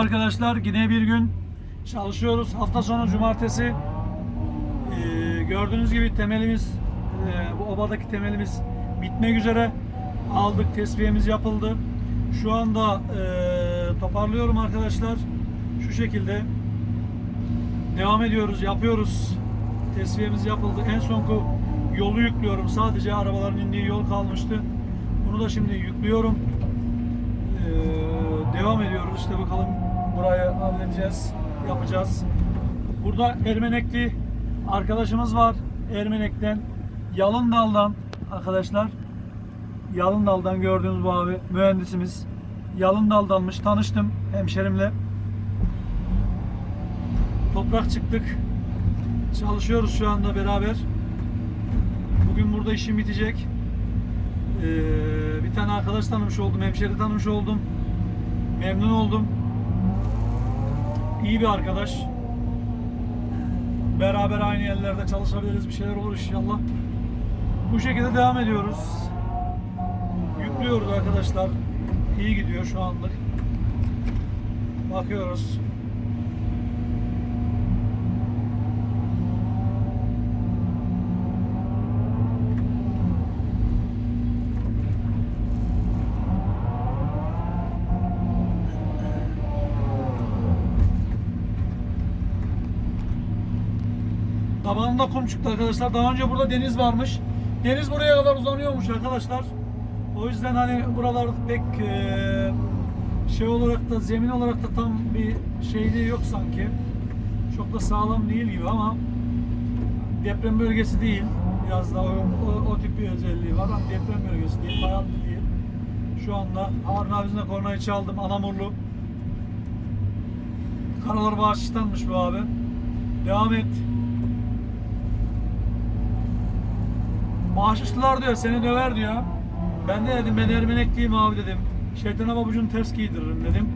Arkadaşlar yine bir gün çalışıyoruz. Hafta sonu cumartesi. Ee, gördüğünüz gibi temelimiz e, bu obadaki temelimiz bitmek üzere. Aldık tesviyemiz yapıldı. Şu anda e, toparlıyorum arkadaşlar. Şu şekilde devam ediyoruz, yapıyoruz. Tesviyemiz yapıldı. En sonku yolu yüklüyorum. Sadece arabaların indiği yol kalmıştı. Bunu da şimdi yüklüyorum. Ee, devam ediyoruz işte bakalım burayı halledeceğiz, yapacağız. Burada Ermenekli arkadaşımız var. Ermenek'ten, Yalındal'dan arkadaşlar. Yalındal'dan gördüğünüz bu abi mühendisimiz. Yalındal'danmış tanıştım hemşerimle. Toprak çıktık. Çalışıyoruz şu anda beraber. Bugün burada işim bitecek. Ee, bir tane arkadaş tanımış oldum, hemşeri tanımış oldum. Memnun oldum. İyi bir arkadaş. Beraber aynı yerlerde çalışabiliriz, bir şeyler olur inşallah. Bu şekilde devam ediyoruz. Yüklüyoruz arkadaşlar. İyi gidiyor şu anlık. Bakıyoruz. Tabanında kum çıktı arkadaşlar. Daha önce burada deniz varmış. Deniz buraya kadar uzanıyormuş arkadaşlar. O yüzden hani buralar pek eee, şey olarak da zemin olarak da tam bir şeyliği yok sanki. Çok da sağlam değil gibi ama deprem bölgesi değil. Biraz daha o, o, o tip bir özelliği var ama deprem bölgesi değil, fayatlı değil. Şu anda Harun abisine kornayı çaldım. Anamurlu. Karalar bağışçıdanmış bu abi. Devam et. Bağışçılar diyor seni döver diyor. Ben de dedim ben Ermenekliyim abi dedim. Şeytana babucunu ters giydiririm dedim.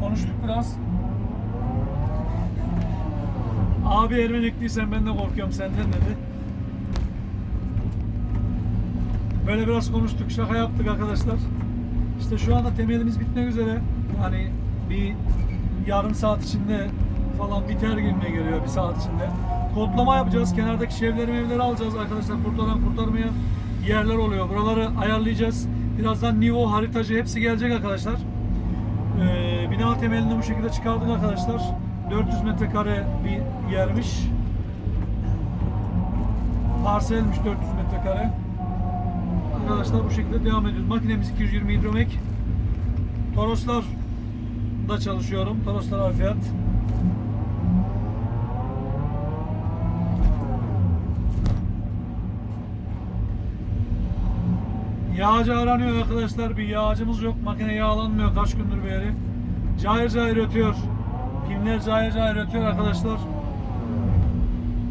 Konuştuk biraz. Abi Ermenekliysen ben de korkuyorum senden dedi. Böyle biraz konuştuk, şaka yaptık arkadaşlar. İşte şu anda temelimiz bitmek üzere. Yani bir yarım saat içinde falan biter gibime geliyor bir saat içinde. Kodlama yapacağız. Kenardaki şevleri mevleri alacağız arkadaşlar. Kurtaran kurtarmaya yerler oluyor. Buraları ayarlayacağız. Birazdan Nivo haritacı hepsi gelecek arkadaşlar. Ee, bina temelini bu şekilde çıkardık arkadaşlar. 400 metrekare bir yermiş. Parselmiş 400 metrekare. Arkadaşlar bu şekilde devam ediyoruz. Makinemiz 220 hidromek. Toroslar da çalışıyorum. Toroslar Alfiyat. Yağcı aranıyor arkadaşlar. Bir yağcımız yok. Makine yağlanmıyor kaç gündür beri. Cayır cayır ötüyor. Pimler cayır cayır ötüyor arkadaşlar.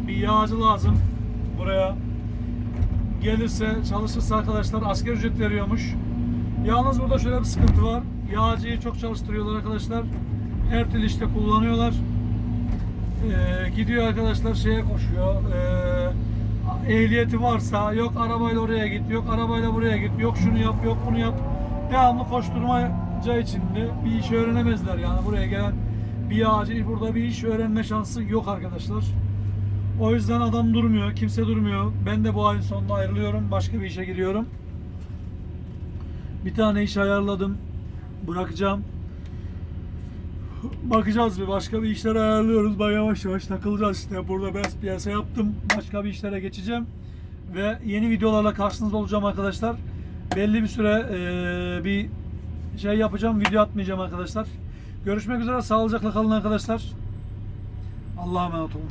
Bir yağcı lazım buraya. Gelirse çalışırsa arkadaşlar asker ücret veriyormuş. Yalnız burada şöyle bir sıkıntı var. Yağcıyı çok çalıştırıyorlar arkadaşlar. Her türlü işte kullanıyorlar. Ee, gidiyor arkadaşlar şeye koşuyor. Ee, ehliyeti varsa yok arabayla oraya git, yok arabayla buraya git, yok şunu yap, yok bunu yap. Devamlı koşturmaca içinde bir iş öğrenemezler yani buraya gelen bir yağcı burada bir iş öğrenme şansı yok arkadaşlar. O yüzden adam durmuyor, kimse durmuyor. Ben de bu ayın sonunda ayrılıyorum, başka bir işe giriyorum. Bir tane iş ayarladım, bırakacağım. Bakacağız bir başka bir işler ayarlıyoruz. Ben yavaş yavaş takılacağız işte. Burada biraz piyasa yaptım. Başka bir işlere geçeceğim. Ve yeni videolarla karşınızda olacağım arkadaşlar. Belli bir süre eee, bir şey yapacağım. Video atmayacağım arkadaşlar. Görüşmek üzere. Sağlıcakla kalın arkadaşlar. Allah'a emanet olun.